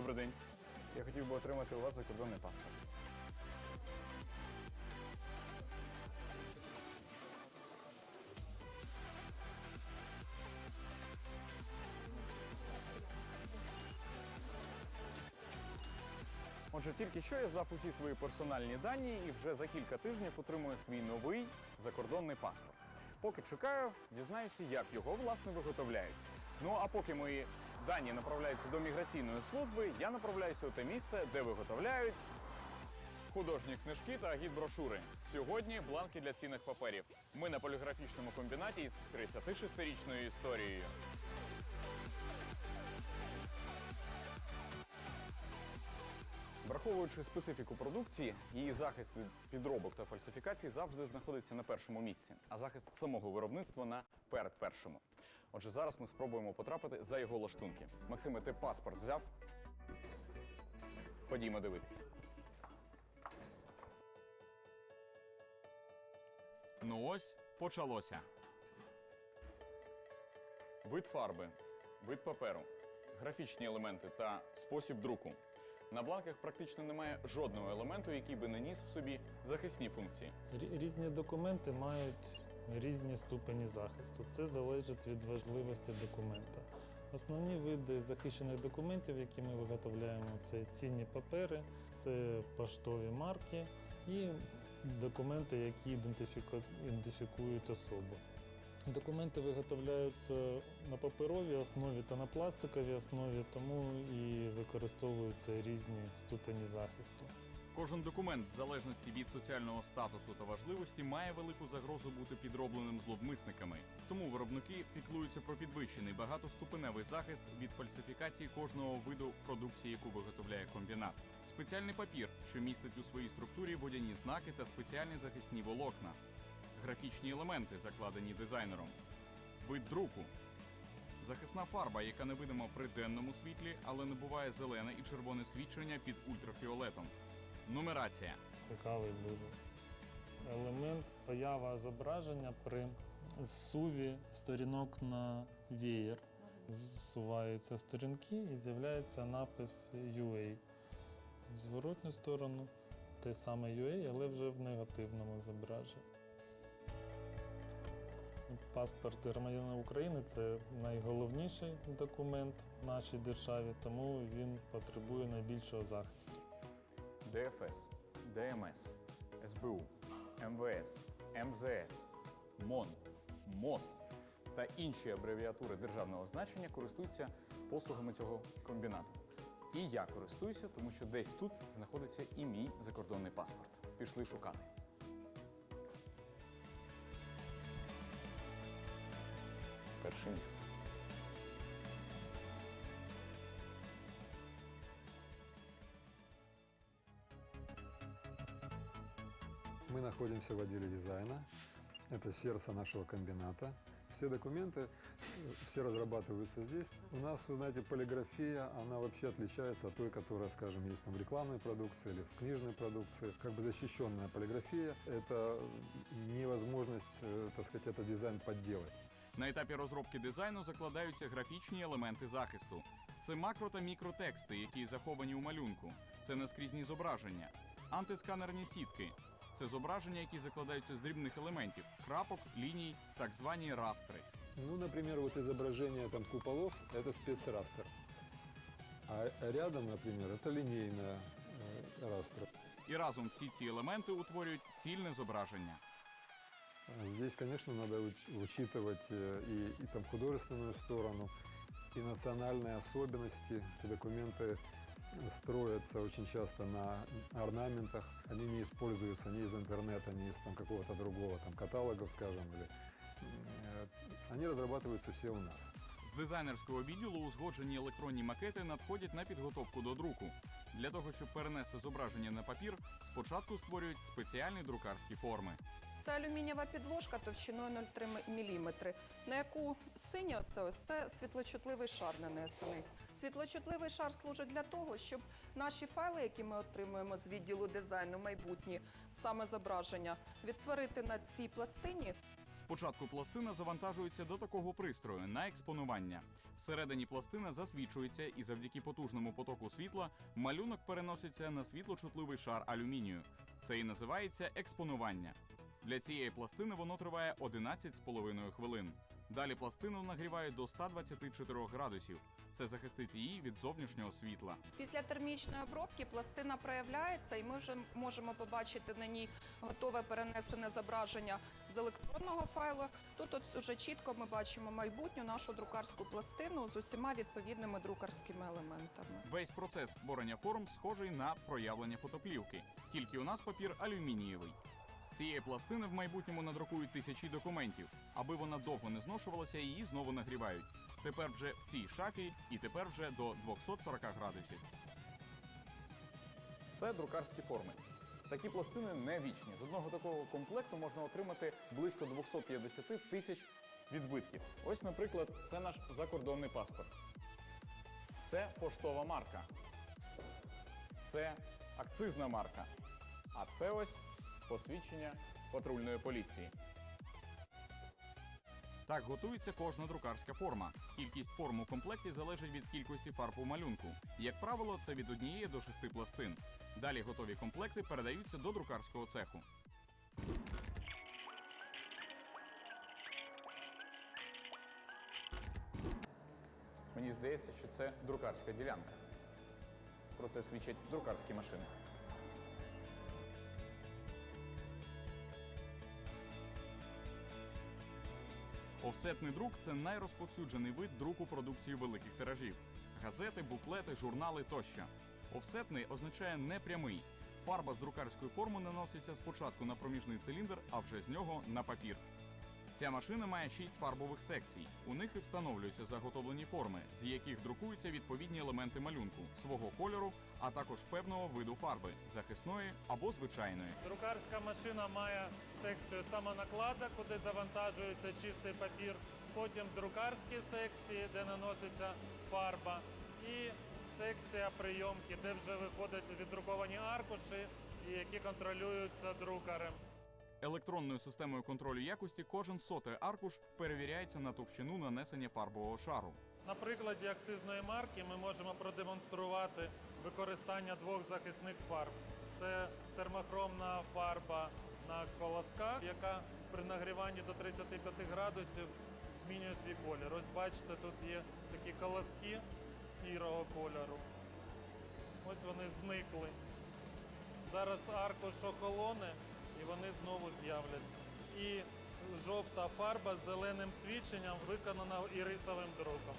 Добрий день. Я хотів би отримати у вас закордонний паспорт. Отже, тільки що я здав усі свої персональні дані і вже за кілька тижнів отримую свій новий закордонний паспорт. Поки чекаю, дізнаюся, як його власне виготовляють. Ну а поки мої дані направляються до міграційної служби, я направляюся у те місце, де виготовляють художні книжки та гід-брошури. Сьогодні бланки для цінних паперів. Ми на поліграфічному комбінаті із 36-річною історією. Враховуючи специфіку продукції, її захист від підробок та фальсифікацій завжди знаходиться на першому місці, а захист самого виробництва на передпершому. Отже, зараз ми спробуємо потрапити за його лаштунки. Максиме, ти паспорт взяв? Ходімо дивитися. Ну ось почалося. Вид фарби, вид паперу, графічні елементи та спосіб друку. На бланках практично немає жодного елементу, який би не ніс в собі захисні функції. Різні документи мають різні ступені захисту. Це залежить від важливості документа. Основні види захищених документів, які ми виготовляємо, це цінні папери, це поштові марки і документи, які ідентифікують особу. Документи виготовляються на паперовій основі та на пластиковій основі, тому і використовуються різні ступені захисту. Кожен документ, в залежності від соціального статусу та важливості, має велику загрозу бути підробленим зловмисниками. Тому виробники піклуються про підвищений багатоступеневий захист від фальсифікації кожного виду продукції, яку виготовляє комбінат. Спеціальний папір, що містить у своїй структурі водяні знаки та спеціальні захисні волокна, графічні елементи, закладені дизайнером, вид друку. Захисна фарба, яка невидима при денному світлі, але не буває зелене і червоне свідчення під ультрафіолетом. Нумерація. Цікавий дуже елемент поява зображення при зсуві сторінок на веєр. Зсуваються сторінки і з'являється напис UA. В зворотню сторону те саме UA, але вже в негативному зображенні. Паспорт громадянина України це найголовніший документ в нашій державі, тому він потребує найбільшого захисту. ДФС, ДМС, СБУ, МВС, МЗС, МОН, МОЗ та інші абревіатури державного значення користуються послугами цього комбінату. І я користуюся, тому що десь тут знаходиться і мій закордонний паспорт. Пішли шукати. Перше місце. Мы находимся в отделе дизайна. Это сердце нашего комбината. Все документы, э, все разрабатываются здесь. У нас, вы знаете, полиграфия, она вообще отличается от той, которая, скажем, есть там в рекламной продукции или в книжной продукции. Как бы защищенная полиграфия – это невозможность, э, так сказать, этот дизайн подделать. На етапі розробки дизайну закладаються графічні елементи захисту. Це макро та мікротексти, які заховані у малюнку. Це наскрізні зображення, антисканерні сітки. Це зображення, які закладаються з дрібних елементів крапок, ліній, так звані растри. Ну, например, вот изображение там куполов – это спецрастер. А рядом, например, это линейная э, растер. І разом всі ці елементи утворюють цільне зображення. А Здесь, конечно, надо уч- учитывать э, и, и там художественную сторону, и национальные особенности. Эти документы строятся очень часто на орнаментах. Они не используются ни из интернета, ни из там, какого-то другого там, каталогов, скажем. Или, э, они разрабатываются все у нас. З дизайнерського відділу узгоджені електронні макети надходять на підготовку до друку. Для того, щоб перенести зображення на папір, спочатку створюють спеціальні друкарські форми. Це алюмінієва підложка товщиною 0,3 мм, на яку синє це, ось, це світлочутливий шар нанесений. Світлочутливий шар служить для того, щоб наші файли, які ми отримуємо з відділу дизайну, майбутні саме зображення, відтворити на цій пластині Спочатку пластина завантажується до такого пристрою на експонування. Всередині пластина засвічується, і завдяки потужному потоку світла малюнок переноситься на світлочутливий шар алюмінію. Це і називається експонування. Для цієї пластини воно триває 11,5 хвилин. Далі пластину нагрівають до 124 градусів. Це захистить її від зовнішнього світла. Після термічної обробки пластина проявляється, і ми вже можемо побачити на ній готове перенесене зображення з електронного файлу. Тут от уже чітко ми бачимо майбутню нашу друкарську пластину з усіма відповідними друкарськими елементами. Весь процес створення форм схожий на проявлення фотоплівки, тільки у нас папір алюмінієвий. З цієї пластини в майбутньому надрукують тисячі документів. Аби вона довго не зношувалася, її знову нагрівають. Тепер вже в цій шафі і тепер вже до 240 градусів. Це друкарські форми. Такі пластини не вічні. З одного такого комплекту можна отримати близько 250 тисяч відбитків. Ось, наприклад, це наш закордонний паспорт. Це поштова марка. Це акцизна марка. А це ось посвідчення патрульної поліції. Так готується кожна друкарська форма. Кількість форм у комплекті залежить від кількості фарб у малюнку. Як правило, це від однієї до шести пластин. Далі готові комплекти передаються до друкарського цеху. Мені здається, що це друкарська ділянка. Про це свідчать друкарські машини. Офсетний друк це найрозповсюджений вид друку продукції великих тиражів: газети, буклети, журнали тощо. Офсетний означає непрямий. Фарба з друкарської форми наноситься спочатку на проміжний циліндр, а вже з нього на папір. Ця машина має шість фарбових секцій. У них і встановлюються заготовлені форми, з яких друкуються відповідні елементи малюнку свого кольору, а також певного виду фарби захисної або звичайної. Друкарська машина має секцію самонакладок, куди завантажується чистий папір. Потім друкарські секції, де наноситься фарба, і секція прийомки, де вже виходять віддруковані аркуші, які контролюються друкарем. Електронною системою контролю якості кожен сотий аркуш перевіряється на товщину нанесення фарбового шару. На прикладі акцизної марки ми можемо продемонструвати використання двох захисних фарб. Це термохромна фарба на колосках, яка при нагріванні до 35 градусів змінює свій колір. Ось бачите, тут є такі колоски сірого кольору. Ось вони зникли. Зараз аркуш охолоне і вони знову з'являться. І жовта фарба з зеленим свідченням виконана ірисовим друком.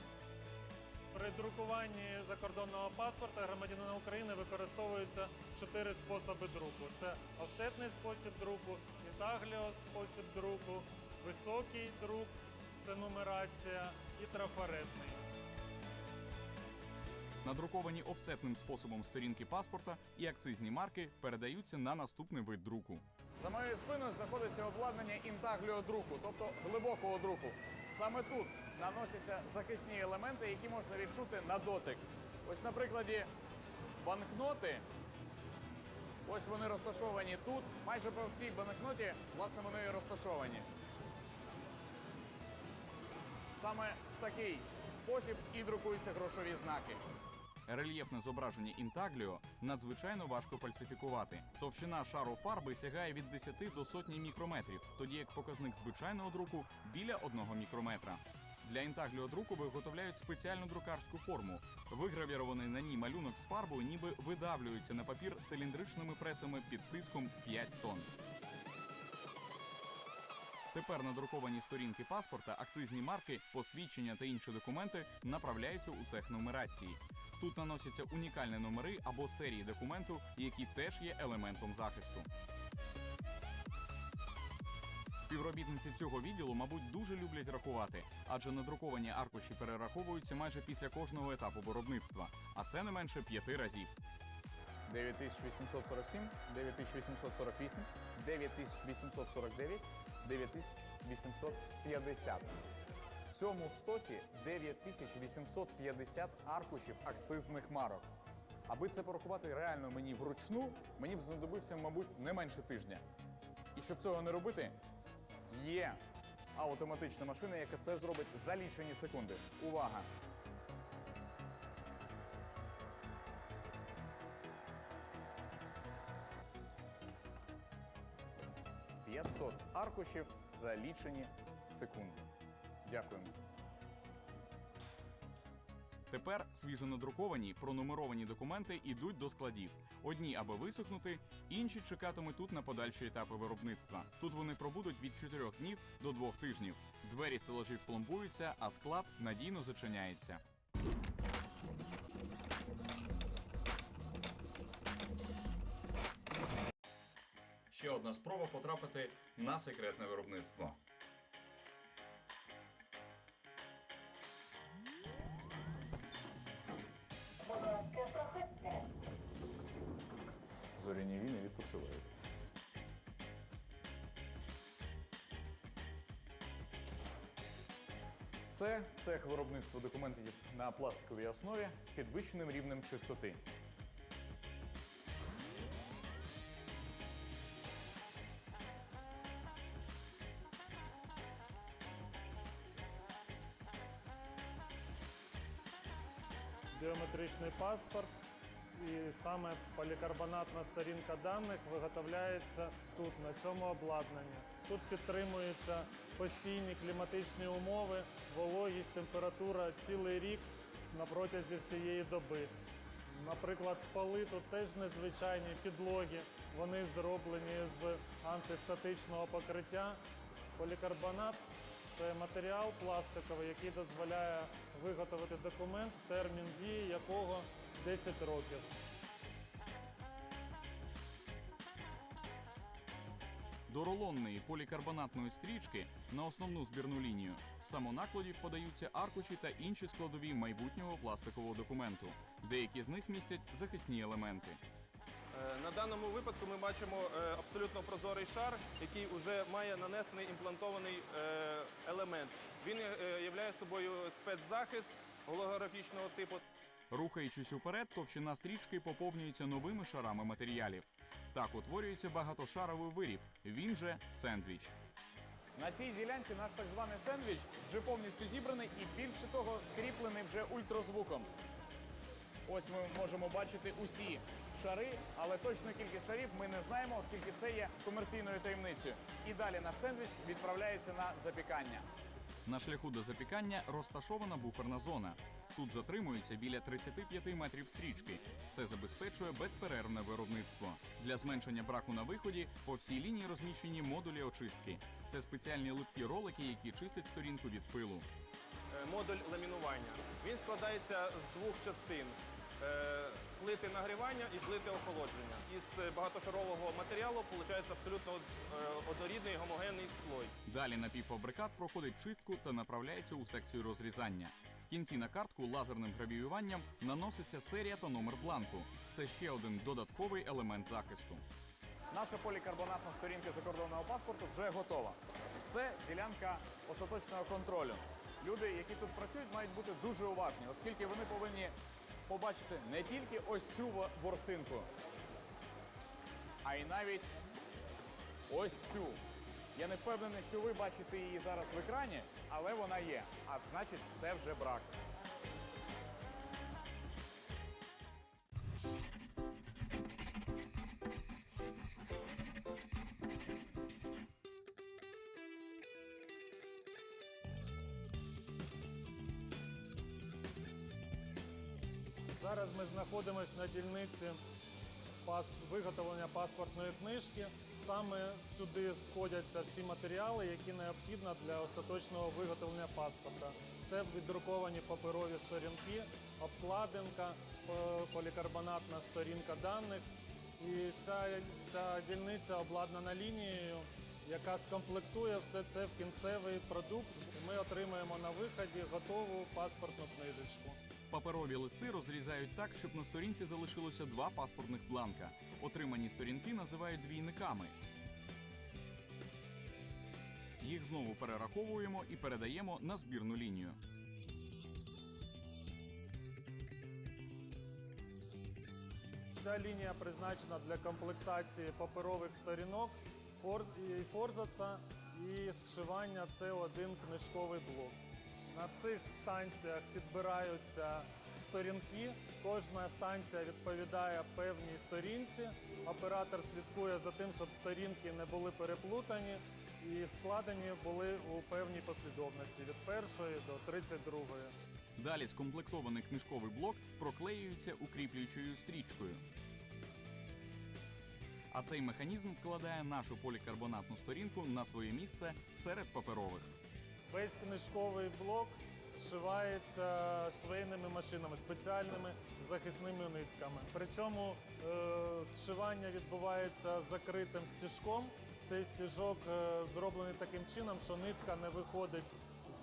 При друкуванні закордонного паспорта громадянина України використовуються чотири способи друку: це офсетний спосіб друку, інтагліо спосіб друку, високий друк, це нумерація, і трафаретний. Надруковані офсетним способом сторінки паспорта і акцизні марки передаються на наступний вид друку. За моєю спиною знаходиться обладнання інтагліодруку, тобто глибокого друку. Саме тут наносяться захисні елементи, які можна відчути на дотик. Ось на прикладі банкноти. Ось вони розташовані тут. Майже по всій банкноті, власне, вони і розташовані. Саме в такий спосіб і друкуються грошові знаки. Рельєфне зображення інтагліо надзвичайно важко фальсифікувати. Товщина шару фарби сягає від 10 до сотні мікрометрів, тоді як показник звичайного друку біля 1 мікрометра. Для інтагліо друку виготовляють спеціальну друкарську форму. Вигравірований на ній малюнок з фарбою ніби видавлюється на папір циліндричними пресами під тиском 5 тонн. Тепер надруковані сторінки паспорта, акцизні марки, посвідчення та інші документи направляються у цех нумерації. Тут наносяться унікальні номери або серії документу, які теж є елементом захисту. Співробітниці цього відділу, мабуть, дуже люблять рахувати, адже надруковані аркуші перераховуються майже після кожного етапу виробництва, а це не менше п'яти разів. 9847, 9848, 9849, 9850. В цьому стосі 9850 аркушів акцизних марок. Аби це порахувати реально мені вручну, мені б знадобився, мабуть, не менше тижня. І щоб цього не робити, є автоматична машина, яка це зробить за лічені секунди. Увага! «500 аркушів за лічені секунди. Дякуємо. Тепер свіжонадруковані пронумеровані документи йдуть до складів. Одні аби висохнути, інші чекатимуть тут на подальші етапи виробництва. Тут вони пробудуть від 4 днів до 2 тижнів. Двері стелажів пломбуються, а склад надійно зачиняється. Одна спроба потрапити на секретне виробництво. Зоряні війни відпочивають. Це цех виробництва документів на пластиковій основі з підвищеним рівнем чистоти. Біометричний паспорт і саме полікарбонатна сторінка даних виготовляється тут, на цьому обладнанні. Тут підтримуються постійні кліматичні умови, вологість, температура цілий рік на протязі всієї доби. Наприклад, поли тут теж незвичайні підлоги. Вони зроблені з антистатичного покриття. Полікарбонат це матеріал пластиковий, який дозволяє виготовити документ, термін дії якого 10 років. До рулонної полікарбонатної стрічки на основну збірну лінію з самонакладів подаються аркуші та інші складові майбутнього пластикового документу. Деякі з них містять захисні елементи. Е, На даному випадку ми бачимо е, абсолютно прозорий шар, який вже має нанесений імплантований е, елемент. Він являє собою спецзахист голографічного типу. Рухаючись уперед, товщина стрічки поповнюється новими шарами матеріалів. Так утворюється багатошаровий виріб. Він же сендвіч. На цій ділянці наш так званий сендвіч вже повністю зібраний і більше того скріплений вже ультразвуком. Ось ми можемо бачити усі шари, але точну кількість шарів ми не знаємо, оскільки це є комерційною таємницею. І далі наш сендвіч відправляється на запікання. На шляху до запікання розташована буферна зона. Тут затримується біля 35 метрів стрічки. Це забезпечує безперервне виробництво. Для зменшення браку на виході по всій лінії розміщені модулі очистки. Це спеціальні липкі ролики, які чистять сторінку від пилу. е, Модуль ламінування. Він складається з двох частин. Е, Плити нагрівання і плити охолодження. Із багатошарового матеріалу виходить абсолютно е, однорідний гомогенний слой. Далі напівфабрикат проходить чистку та направляється у секцію розрізання. В кінці на картку лазерним гравіюванням наноситься серія та номер бланку. Це ще один додатковий елемент захисту. Наша полікарбонатна сторінка закордонного паспорту вже готова. Це ділянка остаточного контролю. Люди, які тут працюють, мають бути дуже уважні, оскільки вони повинні побачити не тільки ось цю во- ворсинку, а й навіть ось цю. Я не впевнений, що ви бачите її зараз в екрані, але вона є. А значить, це вже брак. Зараз ми знаходимося на дільниці виготовлення паспортної книжки. Саме сюди сходяться всі матеріали, які необхідні для остаточного виготовлення паспорта. Це віддруковані паперові сторінки, обкладинка, полікарбонатна сторінка даних. І ця, ця дільниця обладнана лінією, яка скомплектує все це в кінцевий продукт. Ми отримаємо на виході готову паспортну книжечку. Паперові листи розрізають так, щоб на сторінці залишилося два паспортних бланка. Отримані сторінки називають двійниками. Їх знову перераховуємо і передаємо на збірну лінію. Ця лінія призначена для комплектації паперових сторінок форзаца і зшивання це один книжковий блок. На цих станціях підбираються сторінки. Кожна станція відповідає певній сторінці. Оператор слідкує за тим, щоб сторінки не були переплутані і складені були у певній послідовності від першої до 32. Далі скомплектований книжковий блок проклеюється укріплюючою стрічкою. А цей механізм вкладає нашу полікарбонатну сторінку на своє місце серед паперових. Весь книжковий блок зшивається швейними машинами, спеціальними захисними нитками. Причому е, зшивання відбувається закритим стіжком. Цей стіжок е, зроблений таким чином, що нитка не виходить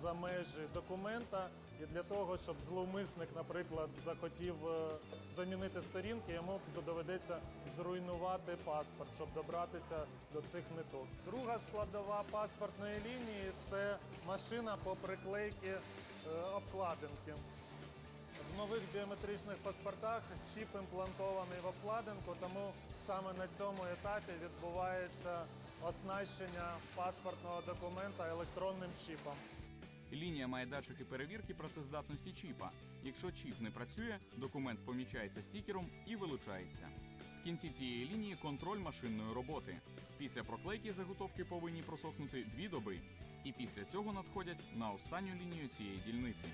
за межі документа. І для того, щоб зловмисник, наприклад, захотів е, замінити сторінки, йому доведеться зруйнувати паспорт, щоб добратися до цих ниток. Друга складова паспортної лінії це машина по приклейці е, обкладинки. В нових біометричних паспортах чіп імплантований в обкладинку, тому саме на цьому етапі відбувається оснащення паспортного документа електронним чіпом. Лінія має датчики перевірки працездатності чіпа. Якщо чіп не працює, документ помічається стікером і вилучається. В кінці цієї лінії контроль машинної роботи. Після проклейки заготовки повинні просохнути дві доби, і після цього надходять на останню лінію цієї дільниці.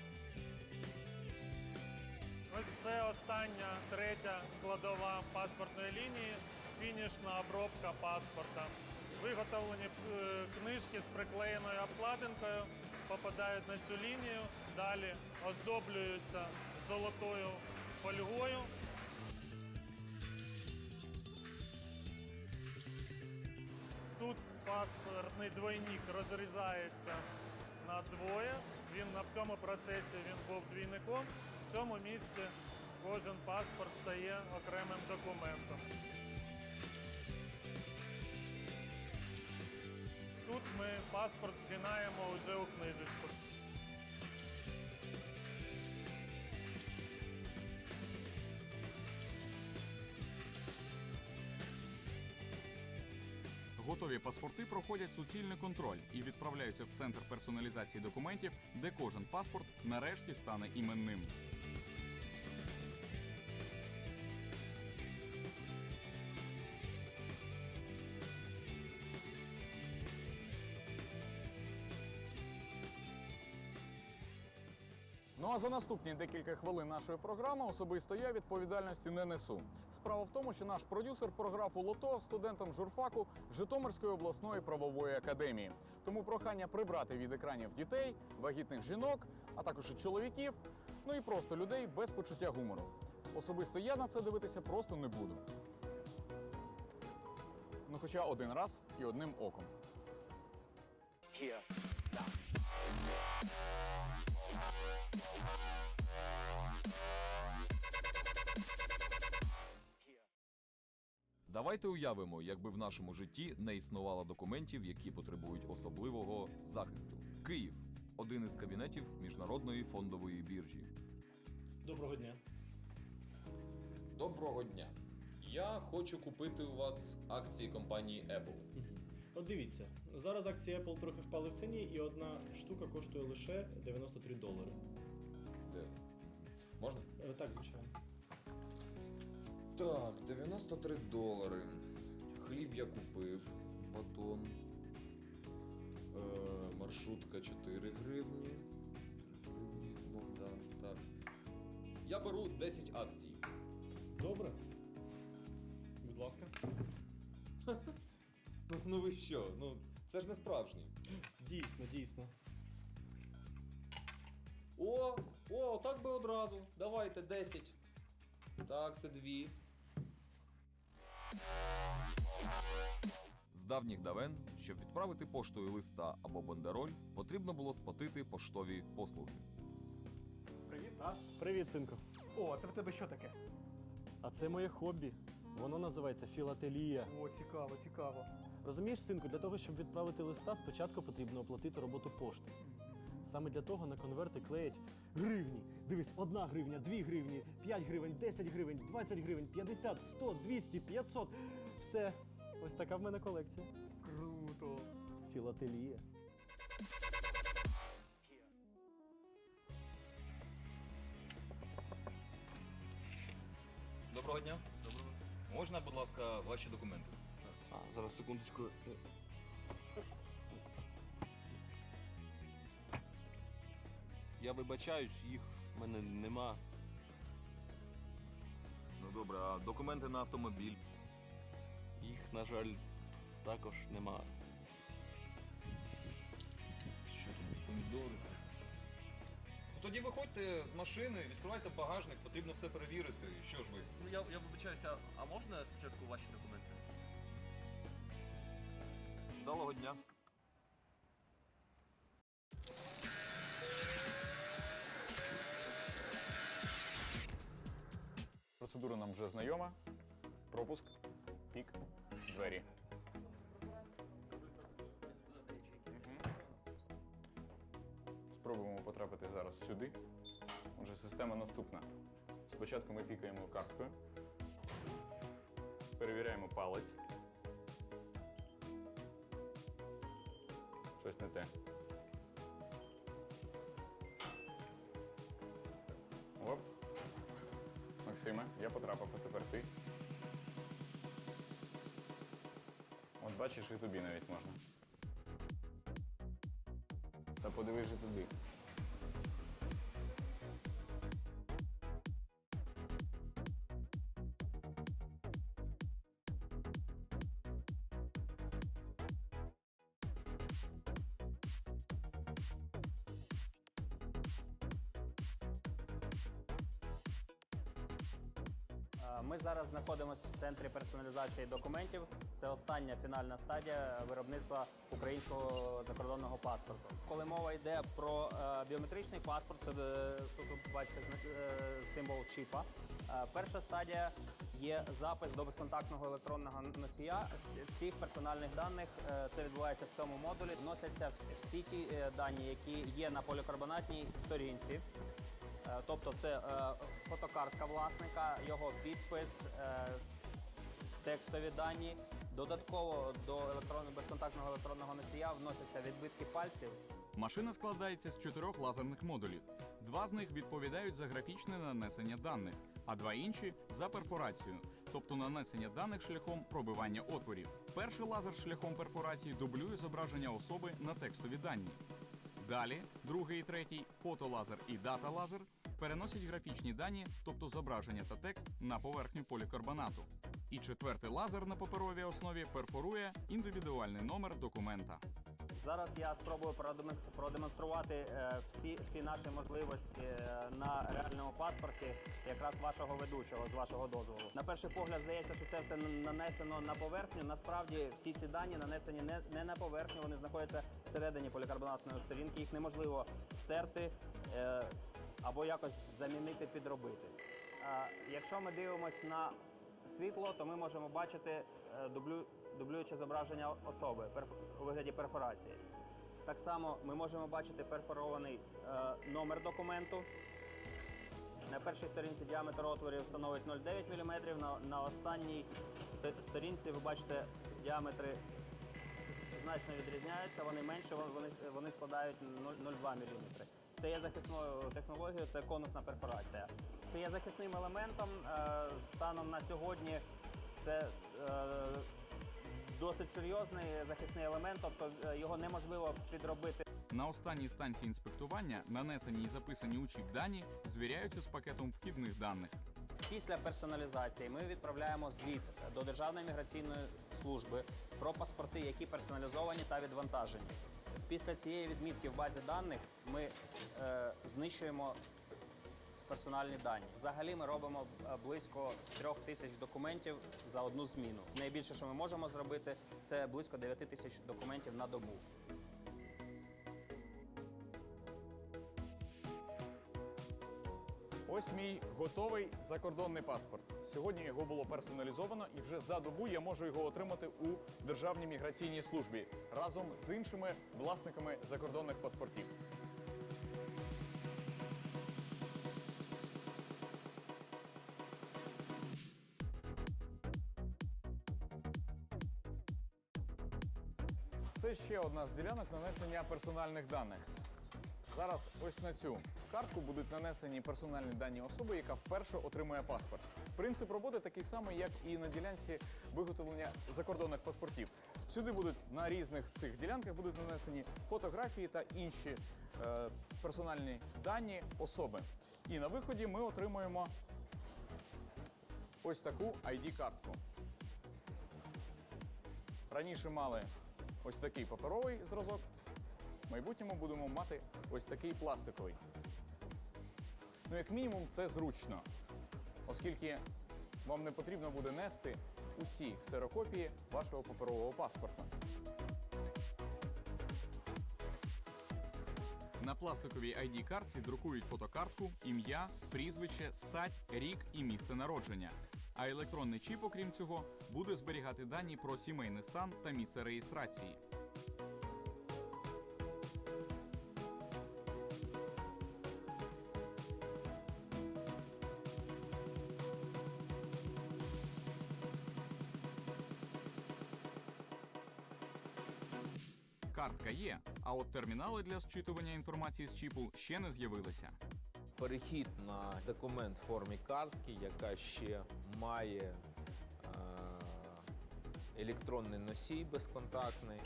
Ось це остання третя складова паспортної лінії фінішна обробка паспорта. Виготовлені е, книжки з приклеєною обкладинкою попадають на цю лінію, далі оздоблюються золотою фольгою. Тут паспортний двойник розрізається на двоє. Він на всьому процесі він був двійником. В цьому місці кожен паспорт стає окремим документом. Паспорт згинаємо вже у книжечку. Готові паспорти проходять суцільний контроль і відправляються в центр персоналізації документів, де кожен паспорт нарешті стане іменним. А за наступні декілька хвилин нашої програми особисто я відповідальності не несу. Справа в тому, що наш продюсер програв у лото студентам журфаку Житомирської обласної правової академії. Тому прохання прибрати від екранів дітей, вагітних жінок, а також і чоловіків, ну і просто людей без почуття гумору. Особисто я на це дивитися просто не буду. Ну, хоча один раз і одним оком. Давайте уявимо, якби в нашому житті не існувало документів, які потребують особливого захисту. Київ один із кабінетів міжнародної фондової біржі. Доброго дня. Доброго дня. Я хочу купити у вас акції компанії Apple. От дивіться, зараз акції Apple трохи впали в ціні, і одна штука коштує лише 93 долари. Де? Можна? Е, Так, звичайно. Так, 93 долари. Хліб я купив, батон. Е, маршрутка 4 гривні. Богдан, так. Я беру 10 акцій. Добре. Будь ласка. Ну, ну ви що? Ну, це ж не справжній. Дійсно, дійсно. О, о, так би одразу. Давайте 10. Так, це дві. З давніх давен, щоб відправити поштою листа або бандероль, потрібно було сплатити поштові послуги. Привіт, а? Привіт, синку. О, це в тебе що таке? А це моє хобі. Воно називається філателія. О, цікаво, цікаво. Розумієш, синку, для того, щоб відправити листа, спочатку потрібно оплатити роботу пошти. Саме для того на конверти клеять гривні. Дивись, одна гривня, дві гривні, 5 гривень, 10 гривень, 20 гривень, 50, 100, 200, 500. Все. Ось така в мене колекція. Круто. Філателія. Доброго дня. Доброго. Можна, будь ласка, ваші документи? А, зараз секундочку. Я вибачаюсь, їх в мене нема. Ну добре, а документи на автомобіль. Їх, на жаль, також нема. Що там, помідори? Ну тоді виходьте з машини, відкривайте багажник, потрібно все перевірити. Що ж ви? Ну я, я вибачаюся, а можна спочатку ваші документи? Вдалого дня. Процедура нам вже знайома. Пропуск, пік, двері. Спробуємо потрапити зараз сюди. Отже, система наступна. Спочатку ми пікаємо карткою, перевіряємо палець. Щось не те. Максиме, я потрапив, а тепер ти. От бачиш, і тобі навіть можна. Та подивись же туди. Ми зараз знаходимося в центрі персоналізації документів. Це остання фінальна стадія виробництва українського закордонного паспорту. Коли мова йде про е, біометричний паспорт, це е, тут ви бачите е, символ чіпа. Перша стадія є запис до безконтактного електронного носія всіх персональних даних. Це відбувається в цьому модулі. Вносяться всі ті дані, які є на полікарбонатній сторінці. Тобто це е, фотокартка власника, його підпис, е, текстові дані. Додатково до електронного безконтактного електронного носія вносяться відбитки пальців. Машина складається з чотирьох лазерних модулів. Два з них відповідають за графічне нанесення даних, а два інші за перфорацію, тобто нанесення даних шляхом пробивання отворів. Перший лазер шляхом перфорації дублює зображення особи на текстові дані. Далі, другий і третій фотолазер і дата-лазер переносять графічні дані, тобто зображення та текст, на поверхню полікарбонату. І четвертий лазер на паперовій основі перфорує індивідуальний номер документа. Зараз я спробую продемонструвати е, всі, всі наші можливості е, на реальному паспорті, якраз вашого ведучого, з вашого дозволу. На перший погляд здається, що це все нанесено на поверхню. Насправді всі ці дані нанесені не, не на поверхню, вони знаходяться всередині полікарбонатної сторінки. Їх неможливо стерти е, або якось замінити, підробити. Якщо ми дивимось на світло, то ми можемо бачити е, дублю, дублююче зображення особи у вигляді перфорації. Так само ми можемо бачити перфорований е, номер документу. На першій сторінці діаметр отворів становить 0,9 мм, на, останній сторінці ви бачите діаметри значно відрізняються, вони менше, вони, складають 0,02 мм. Це є захисною технологією, це конусна перфорація. Це є захисним елементом. е, Станом на сьогодні це е, досить серйозний захисний елемент, тобто е, його неможливо підробити. На останній станції інспектування нанесені і записані у чіп дані звіряються з пакетом вхідних даних. Після персоналізації ми відправляємо звіт до Державної міграційної служби про паспорти, які персоналізовані та відвантажені. Після цієї відмітки в базі даних ми знищуємо персональні дані. Взагалі ми робимо е, близько трьох тисяч документів за одну зміну. Найбільше, що ми можемо зробити, це близько 9 тисяч документів на добу. Ось мій готовий закордонний паспорт. Сьогодні його було персоналізовано, і вже за добу я можу його отримати у Державній міграційній службі разом з іншими власниками закордонних паспортів. Ще одна з ділянок нанесення персональних даних. Зараз ось на цю картку будуть нанесені персональні дані особи, яка вперше отримує паспорт. Принцип роботи такий самий, як і на ділянці виготовлення закордонних паспортів. Сюди будуть на різних цих ділянках будуть нанесені фотографії та інші е, персональні дані особи. І на виході ми отримуємо ось таку ID-картку. Раніше мали ось такий паперовий зразок, в майбутньому будемо мати ось такий пластиковий. Ну, як мінімум, це зручно, оскільки вам не потрібно буде нести усі ксерокопії вашого паперового паспорта. На пластиковій ID-картці друкують фотокартку, ім'я, прізвище, стать, рік і місце народження. А електронний чіп, окрім цього, буде зберігати дані про сімейний стан та місце реєстрації. Картка є, а от термінали для зчитування інформації з чіпу ще не з'явилися. перехід на документ в формі картки, яка ще має е, електронний носій безконтактний.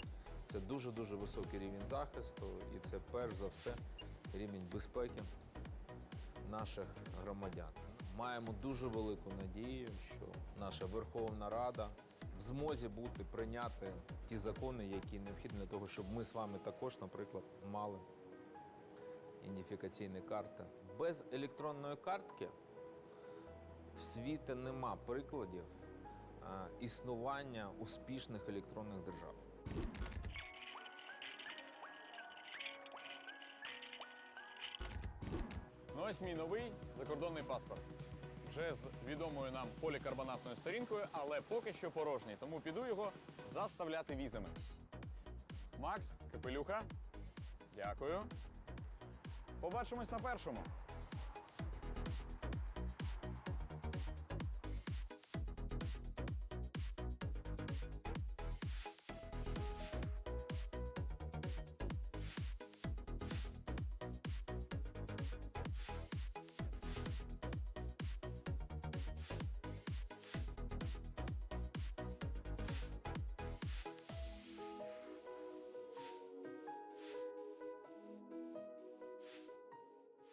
Це дуже-дуже високий рівень захисту, і це перш за все рівень безпеки наших громадян. Маємо дуже велику надію, що наша Верховна Рада в змозі бути прийняти ті закони, які необхідні для того, щоб ми з вами також, наприклад, мали ідентифікаційні карти. Без електронної картки в світі нема прикладів е, існування успішних електронних держав. Ну ось мій новий закордонний паспорт. Вже з відомою нам полікарбонатною сторінкою, але поки що порожній, тому піду його заставляти візами. Макс, капелюха. Дякую. Побачимось на першому.